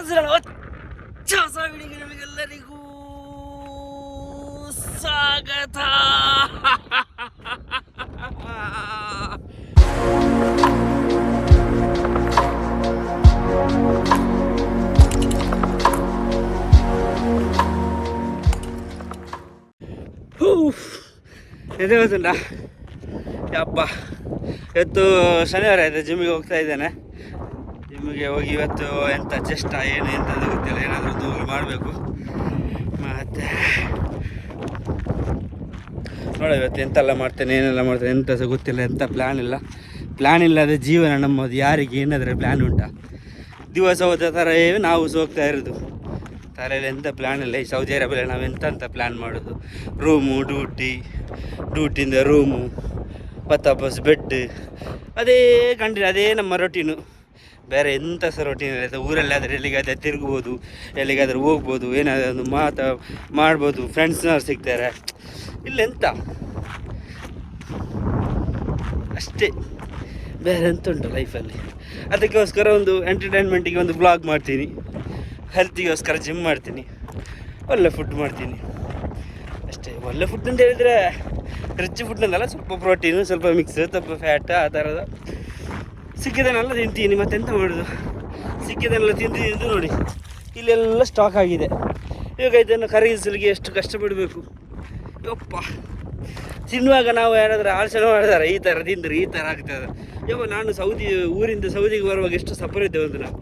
ನಮಸ್ಕಾರ ಹೊಚ್ಚ ಹೊಸ ವಿಡಿಯೋಗೆ ನಿಮಗೆಲ್ಲರಿಗೂ ಸ್ವಾಗತ ಎದೆ ಗೊತ್ತುಂಟ ಯಪ್ಪ, ಇವತ್ತು ಶನಿವಾರ ಆಯಿತು ಜಿಮ್ಮಿಗೆ ಹೋಗ್ತಾ ಇದ್ದೇನೆ. ಜಿಮ್ಮಿಗೆ ಹೋಗಿ ಇವತ್ತು ಎಂಥ ಚೆಷ್ಟ, ಏನು ಅಂತ ಗೊತ್ತಿಲ್ಲ, ಏನಾದರೂ ದೂರ ಮಾಡಬೇಕು. ಮತ್ತು ನೋಡಿ ಇವತ್ತು ಎಂತೆಲ್ಲ ಮಾಡ್ತೇನೆ, ಏನೆಲ್ಲ ಮಾಡ್ತೇನೆ ಎಂಥ ಸಹ ಗೊತ್ತಿಲ್ಲ ಎಂಥ ಪ್ಲ್ಯಾನ್ ಇಲ್ಲ. ಪ್ಲ್ಯಾನ್ ಇಲ್ಲದೆ ಜೀವನ ನಮ್ಮದು, ಯಾರಿಗೆ ಏನಾದರೂ ಪ್ಲ್ಯಾನ್ ಉಂಟಾ? ದಿವಸ ಹೋದ ಥರ ನಾವು ಸಹ ಹೋಗ್ತಾ ಇರೋದು. ತಲೆಯಲ್ಲಿ ಎಂಥ ಪ್ಲ್ಯಾನ್ ಇಲ್ಲ, ಈ ಸೌದಿ ಅರೇಬಿಯಲ್ಲಿ ನಾವು ಅಂತ ಪ್ಲ್ಯಾನ್ ಮಾಡೋದು? ರೂಮು ಡ್ಯೂಟಿ ಡ್ಯೂಟಿಯಿಂದ ರೂಮು ಬಸ್ ಬೆಡ್ ಅದೇ ಕಂಟಿನ್ಯೂ ಅದೇ ನಮ್ಮ ರೊಟೀನು ಬೇರೆ ಎಂಥ ಸಹ ರೊಟೀನ್ ಇಲ್ಲ ಊರಲ್ಲಾದರೆ ಎಲ್ಲಿಗಾದ್ರೆ ತಿರುಗ್ಬೋದು, ಎಲ್ಲಿಗಾದರೂ ಹೋಗ್ಬೋದು, ಏನಾದರೂ ಒಂದು ಮಾತಾ ಮಾಡ್ಬೋದು ಫ್ರೆಂಡ್ಸ್ನವ್ರು ಸಿಗ್ತಾರೆ. ಇಲ್ಲೆಂತ ಅಷ್ಟೇ. ಬೇರೆ ಎಂತ ಉಂಟು ಲೈಫಲ್ಲಿ ಅದಕ್ಕೋಸ್ಕರ ಒಂದು ಎಂಟರ್ಟೈನ್ಮೆಂಟಿಗೆ ಒಂದು ಬ್ಲಾಗ್ ಮಾಡ್ತೀನಿ. ಹೆಲ್ತಿಗೋಸ್ಕರ ಜಿಮ್ ಮಾಡ್ತೀನಿ. ಒಳ್ಳೆ ಫುಡ್ ಮಾಡ್ತೀನಿ. ಅಷ್ಟೇ. ಒಳ್ಳೆ ಫುಡ್ ಅಂತ ಹೇಳಿದರೆ ರಿಚ್ ಫುಡ್ ಅಂತಲ್ಲ ಸ್ವಲ್ಪ ಪ್ರೋಟೀನು ಸ್ವಲ್ಪ ಮಿಕ್ಸ್ ಸ್ವಲ್ಪ ಫ್ಯಾಟ್ ಆ ಥರದ ಸಿಕ್ಕಿದನ್ನೆಲ್ಲ ತಿಂತೀನಿ ಮತ್ತೆಂತ ಮಾಡೋದು? ಸಿಕ್ಕಿದನ್ನೆಲ್ಲ ತಿಂದು ತಿಂದು ನೋಡಿ, ಇಲ್ಲೆಲ್ಲ ಸ್ಟಾಕ್ ಆಗಿದೆ. ಇವಾಗ ಇದನ್ನು ಖರೀದಿಸಲಿಕ್ಕೆ ಎಷ್ಟು ಕಷ್ಟಪಡಬೇಕು? ಯಪ್ಪ. ತಿನ್ನುವಾಗ ನಾವು ಯಾರಾದರೂ ಆಲೋಚನೆ ಮಾಡಿದಾರೆ? ಈ ಥರ ತಿಂದರೆ, ಈ ಥರ ಆಗ್ತದೆ. ಯಪ್ಪ, ನಾನು ಸೌದಿ, ಊರಿಂದ ಸೌದಿಗೆ ಬರುವಾಗ ಎಷ್ಟು ಸಫರ್ ಇದ್ದೆ ಒಂದು ನಾವು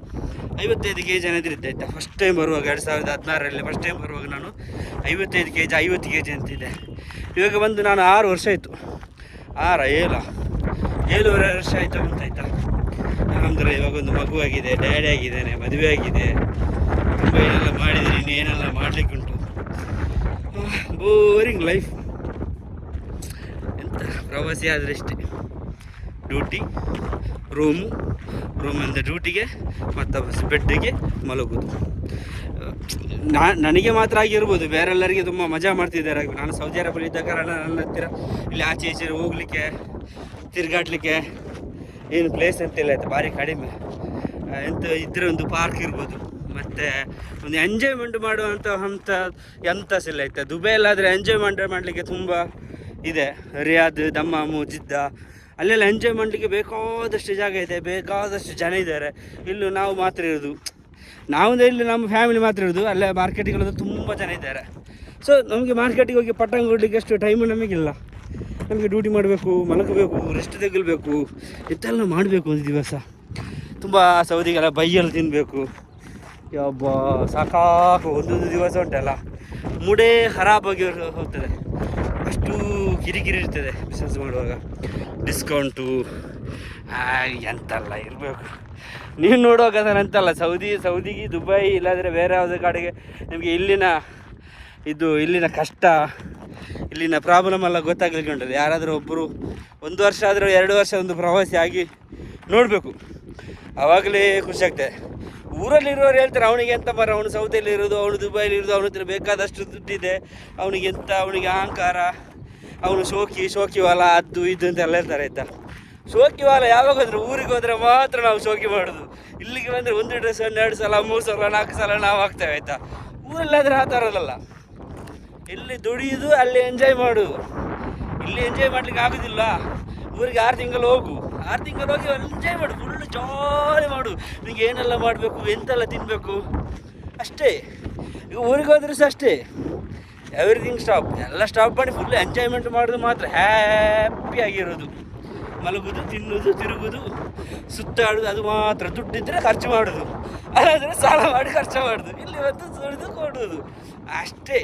ಐವತ್ತೈದು ಕೆ ಜಿ ಅನ್ನೋದಿರುತ್ತೆ ಆಯ್ತಾ? ಫಸ್ಟ್ ಟೈಮ್ ಬರುವಾಗ, ಎರಡು ಸಾವಿರದ ಹದಿನಾರರಲ್ಲಿ ಫಸ್ಟ್ ಟೈಮ್ ಬರುವಾಗ ನಾನು ಐವತ್ತೈದು ಕೆ ಜಿ ಐವತ್ತು ಕೆ ಜಿ ಅಂತಿದ್ದೆ ಇವಾಗ ಬಂದು ನಾನು ಆರು ವರ್ಷ ಆಯಿತು. ಆರ, ಏಳು, ಏಳುವರೆ ವರ್ಷ ಆಯಿತು ಅಂತ ಆಯ್ತಾ? ಅಂದರೆ ಇವಾಗ ಒಂದು ಮಗು ಆಗಿದೆ ಡ್ಯಾಡಿ ಆಗಿದ್ದಾನೆ, ಮದುವೆ ಆಗಿದೆ. ತುಂಬ ಏನೆಲ್ಲ ಮಾಡಿದ್ದೀನಿ ಇನ್ನು ಏನೆಲ್ಲ ಮಾಡಲಿಕ್ಕುಂಟು ಬೋರಿಂಗ್ ಲೈಫ್ ಎಂತ, ಪ್ರವಾಸಿ ಆದರೆ ಇಷ್ಟೇ ಡ್ಯೂಟಿ ರೂಮು ರೂಮಿಂದ ಡ್ಯೂಟಿಗೆ ಮತ್ತು ಬೆಡ್ಡಿಗೆ ಮಲಗೋದು. ನಾ, ನನಗೆ ಮಾತ್ರ ಆಗಿರ್ಬೋದು ಬೇರೆಲ್ಲರಿಗೆ ತುಂಬ ಮಜಾ ಮಾಡ್ತಿದ್ದಾರೆ. ನಾನು ಸೌದಿ ಅರೇಬಿಯಲ್ಲಿ ಇದ್ದ ಕಾರಣ ನನ್ನ ಹತ್ತಿರ ಇಲ್ಲಿ ಆಚೆ ಈಚೆ ಹೋಗ್ಲಿಕ್ಕೆ, ತಿರುಗಾಡ್ಲಿಕ್ಕೆ ಏನು ಪ್ಲೇಸ್ ಅಂತಿಲ್ಲ ಆಯ್ತು? ಭಾರಿ ಕಡಿಮೆ. ಎಂತ ಇದ್ರೆ ಒಂದು ಪಾರ್ಕ್ ಇರ್ಬೋದು. ಮತ್ತು ಒಂದು ಎಂಜಾಯ್ಮೆಂಟ್ ಮಾಡುವಂಥ ಅಂತ ಎಂತ ಸಿಲ್ಲ ಇಲ್ಲ, ಆಯ್ತಾ? ದುಬೈಯಲ್ಲಾದರೆ ಎಂಜಾಯ್ಮೆಂಟ್ ಮಾಡಲಿಕ್ಕೆ ತುಂಬ ಇದೆ. ರಿಯಾದ್, ದಮ್ಮಾಮು, ಜಿದ್ದ. ಅಲ್ಲೆಲ್ಲ ಎಂಜಾಯ್ ಮಾಡಲಿಕ್ಕೆ ಬೇಕಾದಷ್ಟು ಜಾಗ ಇದೆ, ಬೇಕಾದಷ್ಟು ಜನ ಇದ್ದಾರೆ. ಇಲ್ಲೂ ನಾವು ಮಾತ್ರ ಇರೋದು. ನಾವು ಇಲ್ಲಿ ನಮ್ಮ ಫ್ಯಾಮಿಲಿ ಮಾತ್ರ ಇರೋದು. ಅಲ್ಲೇ ಮಾರ್ಕೆಟಿಗೆಲ್ಲ ತುಂಬ ಜನ ಇದ್ದಾರೆ. ಸೊ ನಮಗೆ ಮಾರ್ಕೆಟಿಗೆ ಹೋಗಿ ಪಟ್ಟಂಗ ಕೊಡಲಿಕ್ಕೆ ಅಷ್ಟು ಟೈಮು ನಮಗಿಲ್ಲ. ನಮಗೆ ಡ್ಯೂಟಿ ಮಾಡಬೇಕು, ಮಲಗಬೇಕು ರೆಸ್ಟ್ ತೆಗಿಲ್ಬೇಕು ಇಂತೆಲ್ಲ ಮಾಡಬೇಕು ಒಂದು ದಿವಸ. ತುಂಬ ಸೌದಿಗೆಲ್ಲ ಬೈಯಲ್ಲಿ ತಿನ್ನಬೇಕು ಯಬ್ಬ, ಸಾಕಾಕು ಒಂದೊಂದು ದಿವಸ ಉಂಟಲ್ಲ. ಮುಡೇ ಖರಾಬಾಗಿ ಹೋಗ್ತದೆ. ಅಷ್ಟು ಕಿರಿಕಿರಿ ಇರ್ತದೆ ಬಿಸ್ನೆಸ್ ಮಾಡುವಾಗ. ಡಿಸ್ಕೌಂಟು ಎಂತಲ್ಲ ಇರಬೇಕು. ನೀವು ನೋಡುವಾಗ ಅದನ್ನು ಅಂತಲ್ಲ ಸೌದಿ ಸೌದಿಗೆ ದುಬೈ, ಇಲ್ಲಾಂದರೆ ಬೇರೆ ಯಾವುದೇ ಕಡೆಗೆ ನಿಮಗೆ ಇಲ್ಲಿನ, ಇದು, ಇಲ್ಲಿನ ಕಷ್ಟ. ಇಲ್ಲಿನ ಪ್ರಾಬ್ಲಮ್ ಎಲ್ಲ ಗೊತ್ತಾಗ್ಲಿಕ್ಕೆ ಉಂಟು. ಯಾರಾದರೂ ಒಬ್ಬರು ಒಂದು ವರ್ಷ ಆದರೂ ಎರಡು ವರ್ಷ ಒಂದು ಪ್ರವಾಸಿ ಆಗಿ ನೋಡಬೇಕು. ಆವಾಗಲೇ ಖುಷಿ ಆಗ್ತದೆ. ಊರಲ್ಲಿರೋರು ಹೇಳ್ತಾರೆ, ಅವನಿಗೆ ಎಂತ ಬರ? ಅವನು ಸೌದಿಯಲ್ಲಿ ಇರೋದು ಅವನು ದುಬೈಲಿ ಇರೋದು ಅವನ ಹತ್ರ ಬೇಕಾದಷ್ಟು ದುಡ್ಡಿದೆ. ಅವನಿಗೆ ಎಂತ, ಅವನಿಗೆ ಅಹಂಕಾರ, ಅವನು ಶೋಕಿ ಶೋಕಿವಾಲ ಅದು, ಇದು ಅಂತ ಎಲ್ಲ ಹೇಳ್ತಾರೆ, ಆಯ್ತಾ? ಶೋಕಿವಾಲ ಯಾವಾಗ ಹೋದ್ರೆ? ಊರಿಗೆ ಹೋದ್ರೆ ಮಾತ್ರ ನಾವು ಶೋಕಿ ಮಾಡೋದು. ಇಲ್ಲಿಗೆ ಬಂದರೆ ಒಂದು ಡ್ರೆಸ್ ಎರಡು ಸಲ, ಮೂರು ಸಲ, ನಾಲ್ಕು ಸಲ ನಾವು ಹಾಕ್ತೇವೆ, ಆಯ್ತಾ? ಊರಲ್ಲಾದರೆ ಆ ಥರದಲ್ಲ ಇಲ್ಲಿ ದುಡಿಯುದು, ಅಲ್ಲಿ ಎಂಜಾಯ್ ಮಾಡು ಇಲ್ಲಿ ಎಂಜಾಯ್ ಮಾಡ್ಲಿಕ್ಕೆ ಆಗೋದಿಲ್ಲ. ಊರಿಗೆ ಆರು ತಿಂಗಳು ಹೋಗು. ಆರು ತಿಂಗಳು ಹೋಗಿ ಎಂಜಾಯ್ ಮಾಡು ಫುಲ್ ಜಾಲಿ ಮಾಡು. ನಿಂಗೆ ಏನೆಲ್ಲ ಮಾಡಬೇಕು, ಎಂತೆಲ್ಲ ತಿನ್ನಬೇಕು ಅಷ್ಟೇ. ಈಗ ಊರಿಗೆ ಹೋದ್ರೆ ಸಹ ಅಷ್ಟೇ. ಎವ್ರಿಥಿಂಗ್ ಸ್ಟಾಪ್ ಎಲ್ಲ ಸ್ಟಾಪ್ ಮಾಡಿ ಫುಲ್ ಎಂಜಾಯ್ಮೆಂಟ್ ಮಾಡೋದು ಮಾತ್ರ. ಹ್ಯಾಪಿ ಆಗಿರೋದು. ಮಲಗುದು ತಿನ್ನುವುದು ತಿರುಗುದು, ಸುತ್ತಾಡೋದು, ಅದು ಮಾತ್ರ. ದುಡ್ಡಿದ್ರೆ ಖರ್ಚು ಮಾಡೋದು. ಅದಾದರೆ ಸಾಲ ಮಾಡಿ ಖರ್ಚು ಮಾಡೋದು. ಇಲ್ಲಿ ಬಂದು ದುಡಿದು ಕೊಡೋದು. ಅಷ್ಟೇ.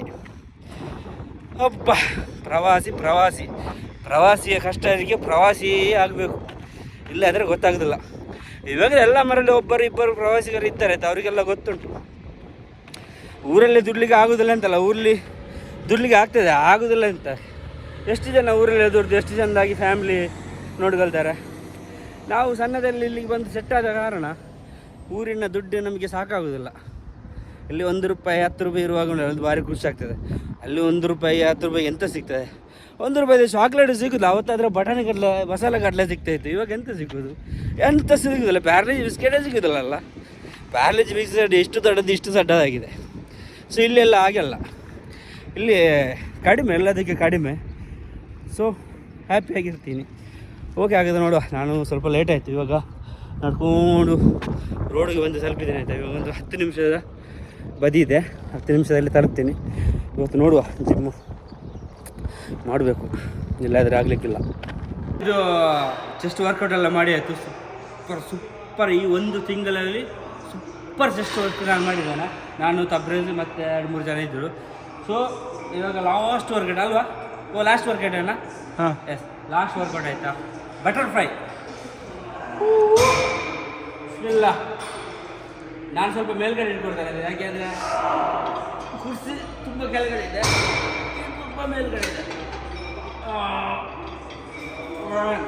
ಅಬ್ಬ, ಪ್ರವಾಸಿ ಪ್ರವಾಸಿ. ಪ್ರವಾಸಿಯ ಕಷ್ಟರಿಗೆ ಪ್ರವಾಸಿ ಆಗಬೇಕು. ಇಲ್ಲಾದರೆ ಗೊತ್ತಾಗೋದಿಲ್ಲ. ಇವಾಗ ಎಲ್ಲ ಮರಲ್ಲಿ ಒಬ್ಬರು ಇಬ್ಬರು ಪ್ರವಾಸಿಗರು ಇದ್ದಾರೆ ಅವರಿಗೆಲ್ಲ ಗೊತ್ತುಂಟು. ಊರಲ್ಲಿ ದುಡ್ಲಿಕ್ಕೆ ಆಗೋದಿಲ್ಲ ಅಂತಲ್ಲ, ಊರಲ್ಲಿ ದುಡ್ಲಿಕ್ಕೆ ಆಗ್ತದೆ, ಆಗೋದಿಲ್ಲ ಅಂತ. ಎಷ್ಟು ಜನ ಊರಲ್ಲಿ ದುಡ್ದು, ಎಷ್ಟು ಚೆಂದಾಗಿ ಫ್ಯಾಮ್ಲಿ ನೋಡ್ಕೊಳ್ತಾರೆ ನಾವು ಸಣ್ಣದಲ್ಲಿ ಇಲ್ಲಿಗೆ ಬಂದು ಸೆಟ್ ಆದ ಕಾರಣ ಊರಿನ ದುಡ್ಡು ನಮಗೆ ಸಾಕಾಗೋದಿಲ್ಲ. ಇಲ್ಲಿ ಒಂದು ರೂಪಾಯಿ, ಹತ್ತು ರೂಪಾಯಿ ಇರುವಾಗ ಒಂದು ಭಾರಿ ಖುಷಿ ಆಗ್ತದೆ. ಅಲ್ಲಿ ಒಂದು ರೂಪಾಯಿ, ಹತ್ತು ರೂಪಾಯಿ ಎಂತ ಸಿಗ್ತದೆ? ಒಂದು ರೂಪಾಯಿ ಚಾಕ್ಲೇಟ್ ಸಿಗುದು ಅವತ್ತಾದ್ರೆ ಬಟಾಣಿ ಕಡಲೆ, ಮಸಾಲೆ ಕಡಲೆ ಸಿಗ್ತಾ ಇತ್ತು. ಇವಾಗ ಎಂತ ಸಿಗೋದು ಎಂತ ಸಿಗುದಿಲ್ಲ ಪ್ಯಾರ್ಲೇಜ್ ಬಿಸ್ಕೆಟೇ ಸಿಗೋದಿಲ್ಲ ಪ್ಯಾರ್ಲೇಜ್ ಬಿಸ್ಕೆಟ್ ಎಷ್ಟು ದೊಡ್ಡದು ಇಷ್ಟು ದೊಡ್ಡದಾಗಿದೆ ಸೊ ಇಲ್ಲೆಲ್ಲ ಆಗಲ್ಲ ಇಲ್ಲಿ ಕಡಿಮೆ, ಎಲ್ಲದಕ್ಕೆ ಕಡಿಮೆ. ಸೊ ಹ್ಯಾಪಿಯಾಗಿರ್ತೀನಿ ಓಕೆ ಆಗಿದೆ ನೋಡುವ. ನಾನು ಸ್ವಲ್ಪ ಲೇಟ್ ಆಯಿತು. ಇವಾಗ ನಡ್ಕೊಂಡು ರೋಡಿಗೆ ಬಂದು ತಲುಪಿದ್ದೇನೆ ಆಯಿತಾ ಇವಾಗ ಒಂದು ಹತ್ತು ನಿಮಿಷದ ಬದಿ ಇದೆ. ಹತ್ತು ನಿಮಿಷದಲ್ಲಿ ತರ್ತೀನಿ ಇವತ್ತು ನೋಡುವ ಜಿಮ್ಮು ಮಾಡಬೇಕು. ಇಲ್ಲಾದರೆ ಆಗಲಿಕ್ಕಿಲ್ಲ. ಇದು ಚೆಸ್ಟ್ ವರ್ಕೌಟ್ ಎಲ್ಲ ಮಾಡಿ ಆಯಿತು. ಸೂಪರ್ ಸೂಪರ್ ಈ ಒಂದು ತಿಂಗಳಲ್ಲಿ ಸೂಪರ್ ಚೆಸ್ಟ್ ವರ್ಕ್ ನಾನು ಮಾಡಿದ್ದೇನೆ. ನಾನು ತಬ್ರೇಜ್ ಮತ್ತು ಎರಡು ಮೂರು ಜನ ಇದ್ದರು. ಸೊ ಇವಾಗ ಲಾಸ್ಟ್ ವರ್ಕೌಟ್ ಅಲ್ವಾ? ಓ ಲಾಸ್ಟ್ ವರ್ಕೌಟ್ ಅಣ್ಣ? ಹಾಂ. ಎಸ್ ಲಾಸ್ಟ್ ವರ್ಕೌಟ್ ಆಯಿತಾ? ಬಟರ್ಫ್ಲೈ ಇಲ್ಲ. ನಾನು ಸ್ವಲ್ಪ ಮೇಲ್ಗಡೆ ಇಟ್ಕೊಳ್ತೇನೆ ಯಾಕೆಂದರೆ ಕುರ್ಚಿ ತುಂಬ ಕೆಳಗಡೆ ಇದೆ ಇದು ತುಂಬ ಮೇಲ್ಗಡೆ ಇದೆ ಆ, one,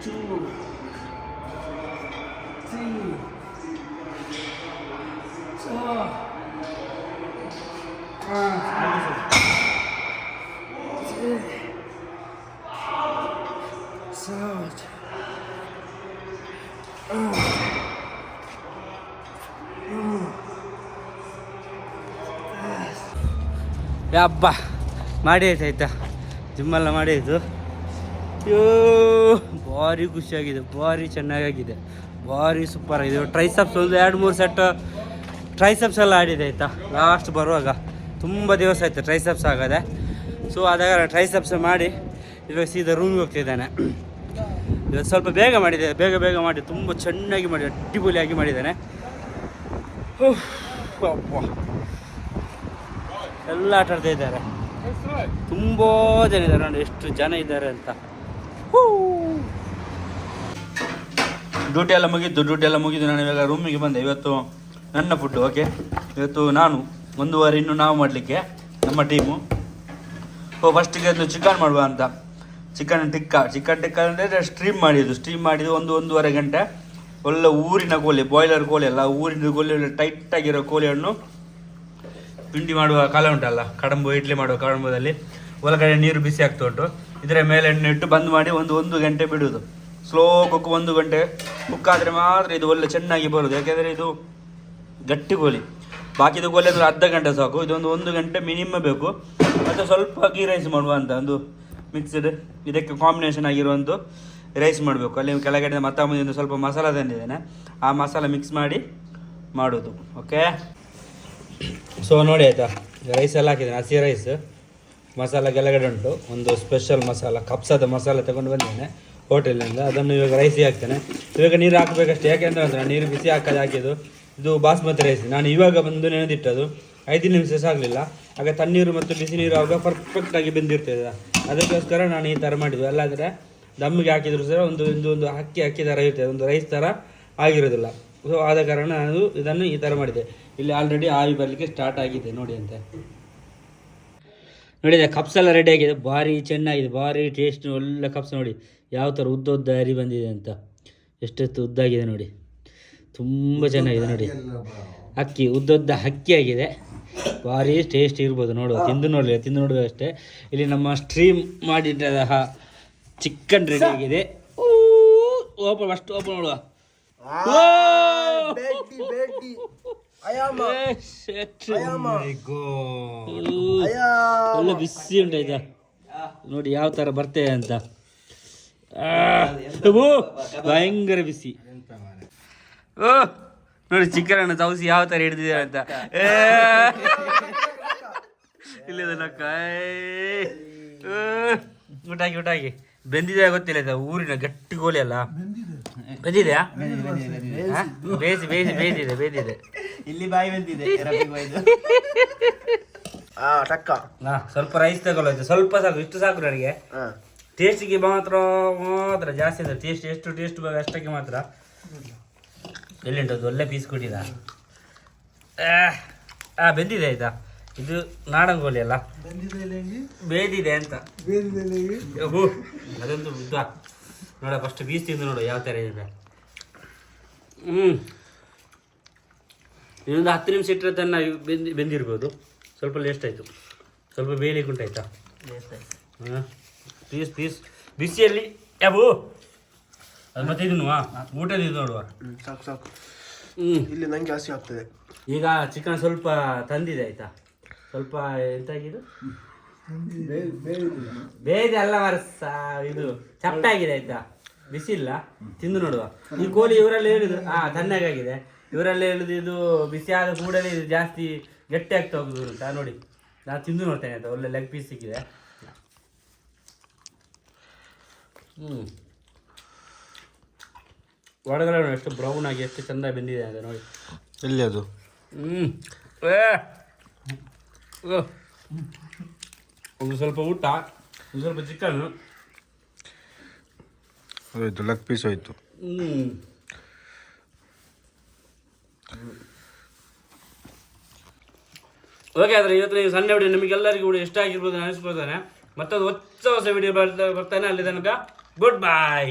two, three, four, ಹಬ್ಬ ಮಾಡಿ ಆಯ್ತು ಆಯ್ತಾ? ಜಿಮ್ಮೆಲ್ಲ ಮಾಡಿ ಆಯಿತು ಅಯ್ಯೋ ಭಾರಿ ಖುಷಿಯಾಗಿದೆ, ಭಾರಿ ಚೆನ್ನಾಗಾಗಿದೆ, ಭಾರಿ ಸೂಪರ್ ಆಗಿದೆ. ಟ್ರೈಸಪ್ಸ್ ಒಂದು ಎರಡು ಮೂರು ಸೆಟ್ ಟ್ರೈಸಪ್ಸ್ ಎಲ್ಲ ಆಡಿದೆ ಆಯಿತಾ? ಲಾಸ್ಟ್ ಬರುವಾಗ. ತುಂಬ ದಿವಸ ಆಯಿತು ಟ್ರೈಸಪ್ಸ್ ಆಗದೆ. ಸೊ ಆದಾಗ ಟ್ರೈಸಪ್ಸ್ ಮಾಡಿ ಇವಾಗ ಸೀದಾ ರೂಮಿಗೆ ಹೋಗ್ತಿದ್ದಾನೆ. ಇವತ್ತು ಸ್ವಲ್ಪ ಬೇಗ ಮಾಡಿದೆ, ಬೇಗ ಬೇಗ ಮಾಡಿ, ತುಂಬ ಚೆನ್ನಾಗಿ ಮಾಡಿ ಅಟ್ಟಿಬುಲಿಯಾಗಿ ಮಾಡಿದ್ದಾನೆ. ಓಹ್. ಎಲ್ಲ ಆಟ ಆಡ್ತಾ ಇದ್ದಾರೆ. ತುಂಬ ಜನ ಇದ್ದಾರೆ. ನೋಡಿ, ಎಷ್ಟು ಜನ ಇದ್ದಾರೆ ಅಂತ. ಡ್ಯೂಟಿ ಎಲ್ಲ ಮುಗಿದ್ದು, ಡ್ಯೂಟಿ ಎಲ್ಲ ಮುಗಿದು ನಾನು ಇವಾಗ ರೂಮಿಗೆ ಬಂದೆ. ಇವತ್ತು ನನ್ನ ಫುಡ್ ಓಕೆ ಇವತ್ತು ನಾನು ಒಂದೂವರೆ ಇನ್ನು ನಾವು ಮಾಡಲಿಕ್ಕೆ, ನಮ್ಮ ಟೀಮು ಓ ಫಸ್ಟಿಗೆ ಅದು ಚಿಕನ್ ಮಾಡುವ ಅಂತ. ಚಿಕನ್ ಟಿಕ್ಕ ಚಿಕನ್ ಟಿಕ್ಕ ಅಂದರೆ ಸ್ಟ್ರೀಮ್ ಮಾಡಿದ್ದು. ಸ್ಟ್ರೀಮ್ ಮಾಡಿದ್ದು ಒಂದು ಒಂದೂವರೆ ಗಂಟೆ. ಒಳ್ಳೆ ಊರಿನ ಕೋಳಿ ಬಾಯ್ಲರ್ ಕೋಳಿ ಅಲ್ಲ, ಊರಿನ ಕೋಳಿ, ಒಳ್ಳೆ ಟೈಟ್ ಆಗಿರೋ ಕೋಳಿಯನ್ನು ಪಿಂಡಿ ಮಾಡುವ ಕಾಲ ಉಂಟಲ್ಲ, ಕಡಂಬು, ಇಡ್ಲಿ ಮಾಡುವ ಕಡಂಬದಲ್ಲಿ. ಒಳಗಡೆ ನೀರು ಬಿಸಿ ಆಗ್ತಾ ಉಂಟು. ಇದರ ಮೇಲೆ ಎಣ್ಣೆ ಇಟ್ಟು ಬಂದ್ ಮಾಡಿ ಒಂದು ಒಂದು ಗಂಟೆ ಬಿಡುವುದು. ಸ್ಲೋ ಕುಕ್ ಒಂದು ಗಂಟೆ. ಕುಕ್ ಮಾತ್ರ ಇದು ಒಳ್ಳೆ ಚೆನ್ನಾಗಿ ಬರುವುದು. ಯಾಕೆಂದರೆ ಇದು ಗಟ್ಟಿ ಗೋಲಿ ಬಾಕಿದು ಗೋಲಿ ಅಂದರೆ ಅರ್ಧ ಗಂಟೆ ಸಾಕು. ಇದೊಂದು ಒಂದು ಗಂಟೆ ಮಿನಿಮಮ್ ಬೇಕು. ಮತ್ತು ಸ್ವಲ್ಪ ಗೀ ರೈಸ್ ಮಾಡುವ ಅಂತ ಒಂದು ಮಿಕ್ಸ್ಡ್ ಇದಕ್ಕೆ ಕಾಂಬಿನೇಷನ್ ಆಗಿರುವಂಥ ರೈಸ್ ಮಾಡಬೇಕು. ಅಲ್ಲಿ ಕೆಳಗಡೆ ಮತ್ತ ಸ್ವಲ್ಪ ಮಸಾಲ ತಂದಿದ್ದೇನೆ. ಆ ಮಸಾಲ ಮಿಕ್ಸ್ ಮಾಡಿ ಮಾಡೋದು ಓಕೆ ಸೊ ನೋಡಿ ಆಯಿತಾ ರೈಸ್ ಎಲ್ಲ ಹಾಕಿದ್ದೀನಿ. ಹಸಿ ರೈಸ್ ಮಸಾಲ ಕೆಳಗಡೆ ಉಂಟು. ಒಂದು ಸ್ಪೆಷಲ್ ಮಸಾಲ, ಕಪ್ಸದ ಮಸಾಲ ತಗೊಂಡು ಬಂದಿದ್ದೇನೆ ಹೋಟೆಲಿಂದ. ಅದನ್ನು ಇವಾಗ ರೈಸಿಗೆ ಹಾಕ್ತೇನೆ. ಇವಾಗ ನೀರು ಹಾಕಬೇಕಷ್ಟೇ. ಯಾಕೆಂದ್ರೆ ಅಂದರೆ ನೀರು ಬಿಸಿ ಹಾಕೋದು ಹಾಕಿದ್ದು. ಇದು ಬಾಸ್ಮತಿ ರೈಸ್ ನಾನು ಇವಾಗ ಬಂದು ನೆನೆದಿಟ್ಟದು ಐದು ನಿಮಿಷ ಆಗಲಿಲ್ಲ. ಆಗ ತಣ್ಣೀರು ಮತ್ತು ಬಿಸಿ ನೀರು ಆವಾಗ ಪರ್ಫೆಕ್ಟಾಗಿ ಬೆಂದಿರ್ತದೆ. ಅದಕ್ಕೋಸ್ಕರ ನಾನು ಈ ಥರ ಮಾಡಿದ್ದು. ಅಲ್ಲಾದರೆ ದಮ್ಮಿಗೆ ಹಾಕಿದ್ರು ಸಹ ಒಂದು ಒಂದು ಒಂದು ಅಕ್ಕಿ ಅಕ್ಕಿ ಥರ ಇರ್ತದೆ. ಒಂದು ರೈಸ್ ಥರ ಆಗಿರೋದಿಲ್ಲ. ಸೊ ಆದ ಕಾರಣ ನಾನು ಇದನ್ನು ಈ ಥರ ಮಾಡಿದೆ. ಇಲ್ಲಿ ಆಲ್ರೆಡಿ ಆವಿ ಬರಲಿಕ್ಕೆ ಸ್ಟಾರ್ಟ್ ಆಗಿದೆ ನೋಡಿ ಅಂತ. ನೋಡಿದೆ ಕಪ್ಸ್ ಎಲ್ಲ ರೆಡಿ ಆಗಿದೆ. ಭಾರಿ ಚೆನ್ನಾಗಿದೆ ಭಾರಿ ಟೇಸ್ಟ್ ಒಳ್ಳೆ ಕಪ್ಸ್ ನೋಡಿ. ಯಾವ ಥರ ಉದ್ದ ಉದ್ದ ಹರಿ ಬಂದಿದೆ ಅಂತ. ಎಷ್ಟೆತ್ತು ಉದ್ದಾಗಿದೆ ನೋಡಿ. ತುಂಬ ಚೆನ್ನಾಗಿದೆ ನೋಡಿ. ಅಕ್ಕಿ ಉದ್ದುದ್ದ ಅಕ್ಕಿ ಆಗಿದೆ. ಭಾರಿ ಟೇಸ್ಟ್ ಇರ್ಬೋದು ನೋಡುವ. ತಿಂದು ನೋಡಲಿ ತಿಂದು ನೋಡುವ ಅಷ್ಟೇ. ಇಲ್ಲಿ ನಮ್ಮ ಸ್ಟ್ರೀಮ್ ಮಾಡಿದ ಚಿಕನ್ ರೆಡಿ ಆಗಿದೆ. ಓಪನ್ ಅಷ್ಟು ಓಪನ್ ನೋಡುವ. ಬೇಟಿ ಬೇಟಿ shit. ಅಯ್ಯ ಒಳ್ಳೆ ಬಿಸಿ ಉಂಟಾಯ್ತಾ ನೋಡಿ ಯಾವ ಥರ ಬರ್ತೇವೆ ಅಂತ. ಭಯಂಕರ ಬಿಸಿ. ಓ ನೋಡಿ ಚಿಕನ್ ಅನ್ನು ತವಸಿ ಯಾವ ಥರ ಹಿಡಿದಿದ್ದಾರೆ ಅಂತ. ಏ, ಇಲ್ಲದ ಕಾಯ್ ಊಟಾಕಿ ಊಟಾಕಿ. ಬೆಂದಿದೆ ಗೊತ್ತಿಲ್ಲ ಇದು ಊರಿನ ಗಟ್ಟಿ ಗೋಲಿ ಅಲ್ಲ. ಬೆಂದಿದೆಯಾ? ಬೇಯಿಸಿ ಬೇಯಿಸಿ ಬೇಯ್ದಿದೆ ಬೇಯ್ದಿದೆ ಇಲ್ಲಿ ಬಾಯಿ ಬಂದಿದೆ ಆ ಟಕ್ಕ. ನಾ ಸ್ವಲ್ಪ ರೈಸ್ ತಗೊಳ್ಳೋದು ಸ್ವಲ್ಪ ಸಾಕು ಇಷ್ಟು ಸಾಕು ನನಗೆ. ಟೇಸ್ಟಿಗೆ ಮಾತ್ರ ಮಾತ್ರ ಜಾಸ್ತಿ ಇದೆ. ಟೇಸ್ಟ್ ಎಷ್ಟು ಟೇಸ್ಟ್ ಬೇಕು ಅಷ್ಟಕ್ಕೆ ಮಾತ್ರ. ಎಲ್ಲಿಂಟದು ಒಳ್ಳೆ ಪೀಸ್ ಕೊಟ್ಟಿದ? ಆ ಬೆಂದಿದೆ ಆಯ್ತಾ? ಇದು ನಾಡಂಗೋಲಿ ಅಲ್ಲ? ಬೇದಿದೆ ಅಂತ. ಅದೊಂದು ಉದ್ದ ನೋಡ ಫಸ್ಟ್ ಬೀಸ್ ತಿಂದು ನೋಡು ಯಾವ ಥರ ಇದೆ. ಹ್ಞೂ ಇನ್ನೊಂದು ಹತ್ತು ನಿಮಿಷ ಇಟ್ಟರೆ ತನ್ನ ಬೆಂದಿ ಬೆಂದಿರ್ಬೋದು. ಸ್ವಲ್ಪ ಲೇಸ್ಟ್ ಆಯಿತು. ಸ್ವಲ್ಪ ಬೇಯಲಿಕ್ಕೆ ಉಂಟಾಯ್ತಾ? ಹಾಂ ಪೀಸ್ ಪೀಸ್ ಬಿಸಿಯಲ್ಲಿ ಯಾವು? ಅದು ಮತ್ತೆ ಇದನ್ನು ಊಟದ ಇದು ನೋಡುವ. ಸಾಕು ಸಾಕು. ಹ್ಞೂ ಇಲ್ಲಿ ನಂಗೆ ಜಾಸ್ತಿ ಆಗ್ತದೆ. ಈಗ ಚಿಕನ್ ಸ್ವಲ್ಪ ತಂದಿದೆ ಆಯಿತಾ? ಸ್ವಲ್ಪ ಎಂತಾಗಿದು? ಬೇರೆ ಅಲ್ಲ ವರ್ಸ ಇದು ಚಪ್ಪಾಗಿದೆ ಆಯ್ತಾ? ಬಿಸಿ ಇಲ್ಲ ತಿಂದು ನೋಡುವ. ಈ ಕೋಳಿ ಇವರಲ್ಲಿ ಹೇಳಿದ್ರು ಹಾ ತಣ್ಣಗಾಗಿದೆ. ಇವರಲ್ಲಿ ಹೇಳಿದ್ರು ಇದು ಬಿಸಿ ಆದ ಕೂಡಲೇ ಇದು ಜಾಸ್ತಿ ಗಟ್ಟಿ ಆಗ್ತಾ ಹೋಗುದು ಅಂತ ನೋಡಿ. ನಾನು ತಿಂದು ನೋಡ್ತೇನೆ ಆಯ್ತಾ? ಒಳ್ಳೆ ಲೆಗ್ ಪೀಸ್ ಸಿಕ್ಕಿದೆ. ಹ್ಞೂ ಒಳಗಡೆ ನೋಡಿ ಎಷ್ಟು ಬ್ರೌನ್ ಆಗಿ ಎಷ್ಟು ಚಂದ ಬೆಂದಿದೆ ಅಂತ ನೋಡಿ. ಎಲ್ಲಿ ಅದು? ಹ್ಞೂ ಏ. ಓ. ಒಂದು ಸ್ವಲ್ಪ ಊಟ ಒಂದು ಸ್ವಲ್ಪ ಚಿಕನ್ ಹೋಯ್ತು ಲೆಗ್ ಪೀಸ್ ಹೋಯ್ತು. ಓಕೆ ಆದರೆ ಇವತ್ತು ಈ ಸಂಡೆ ವಿಡಿಯೋ ನಿಮಗೆಲ್ಲರಿಗೂ ಕೂಡ ಇಷ್ಟ ಆಗಿರ್ಬೋದು ಅನಿಸ್ಕೊಳ್ತಾನೆ ಮತ್ತೊಂದು ಹೊಸ ಹೊಸ ವಿಡಿಯೋ ಬರ್ತಾ ಬರ್ತಾನೆ. ಅಲ್ಲಿ ತನಕ ಗುಡ್ ಬಾಯ್